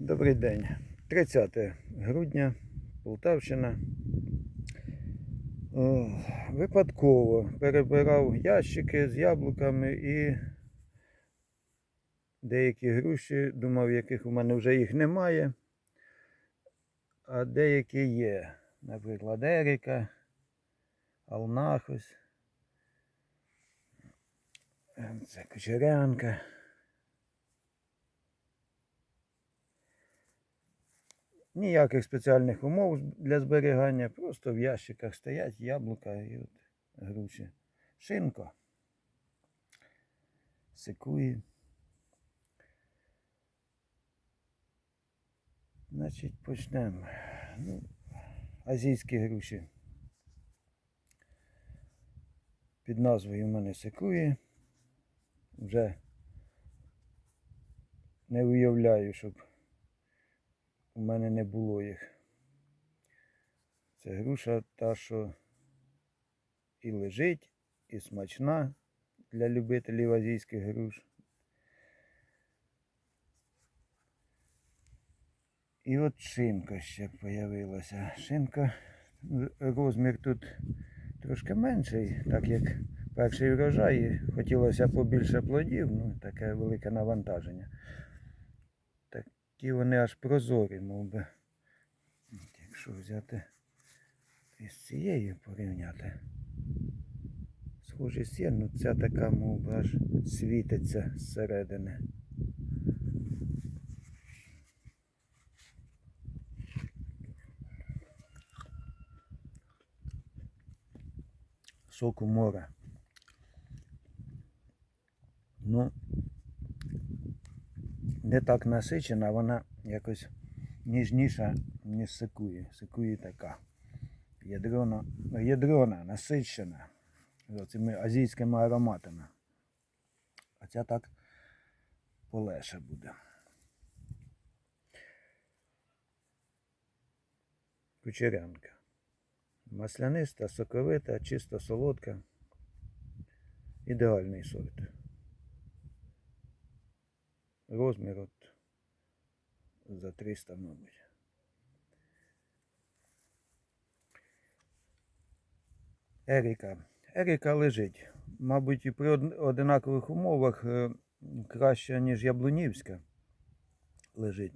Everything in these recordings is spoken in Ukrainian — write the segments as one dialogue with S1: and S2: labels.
S1: Добрий день. 30 грудня, Полтавщина. Випадково перебирав ящики з яблуками і деякі груші, думав, яких у мене вже їх немає, а деякі є. Наприклад, Еріка, Алнахус, це Кучерянка. Ніяких спеціальних умов для зберігання, просто в ящиках стоять яблука і от груші. Шинко. Секує. Значить, почнемо. Ну, азійські груші. Під назвою в мене секує. Вже не уявляю, щоб у мене не було їх. Це груша та, що і лежить, і смачна для любителів азійських груш. І от шинка ще появилася. Шинка, розмір тут трошки менший, так як перший врожай, хотілося побільше плодів, ну таке велике навантаження. Такі вони аж прозорі, мов би. От Якщо взяти із цією порівняти. Схожість є, ну ця така, мов би, аж світиться зсередини. Соку мора. Ну, не так насичена, вона якось ніжніша, ніж секує. Секує така. Ядрона, ядрона, насичена. цими азійськими ароматами. А ця так полегше буде. Кучерянка. Масляниста, соковита, чисто солодка. Ідеальний сорт. Розмір от за 300, мабуть. Еріка. Еріка лежить. Мабуть, і при од- одинакових умовах е, краще, ніж яблунівська лежить.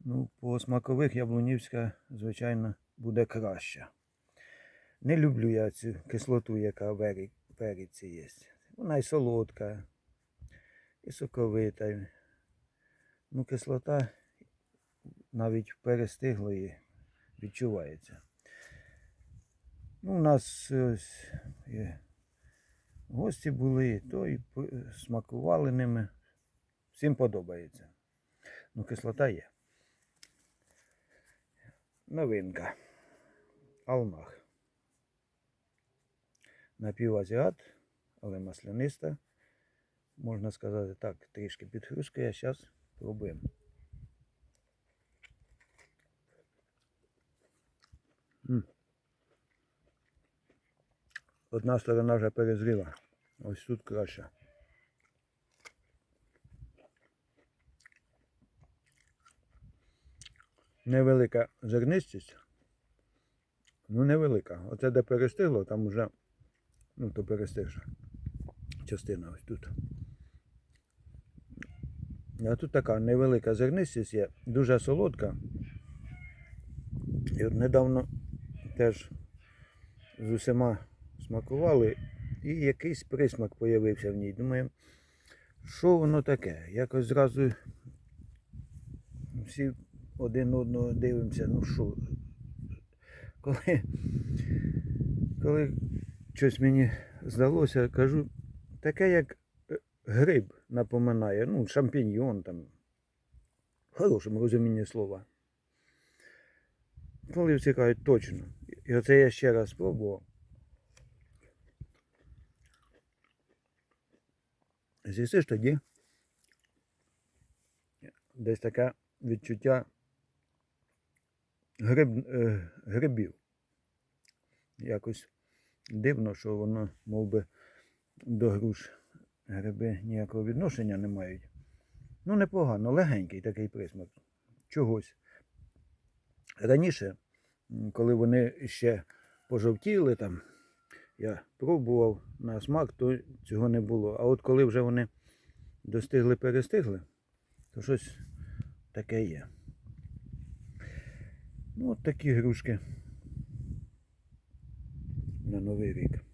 S1: Ну, по смакових яблунівська, звичайно, буде краща. Не люблю я цю кислоту, яка в ері- в еріці є. Вона і солодка, і соковита. Ну, кислота навіть перестиглої відчувається. Ну, у нас ось гості були, то і смакували ними. Всім подобається. Ну, кислота є. Новинка. Алмах. Напівазіат, але масляниста. Можна сказати так, трішки підхрускає, а зараз пробуємо. Одна сторона вже перезріла. Ось тут краще. Невелика зернистість. Ну, невелика. Оце де перестигло, там вже, ну, то перестигша частина ось тут. А тут така невелика зернистість є, дуже солодка. І от недавно теж з усіма смакували, і якийсь присмак появився в ній. Думаю, що воно таке? Якось зразу всі один одного дивимося, ну що. Коли, коли щось мені здалося, кажу, таке як гриб напоминає, ну, шампіньйон там. В хорошому розумінні слова. Коли всі кажуть точно. І оце я ще раз спробував. З'їсиш тоді десь таке відчуття гриб, е, грибів. Якось дивно, що воно мов би, до груш гриби ніякого відношення не мають. Ну, непогано, легенький такий присмак. чогось. Раніше, коли вони ще пожовтіли там, я пробував на смак, то цього не було. А от коли вже вони достигли, перестигли, то щось таке є. Ну, от такі грушки на Новий рік.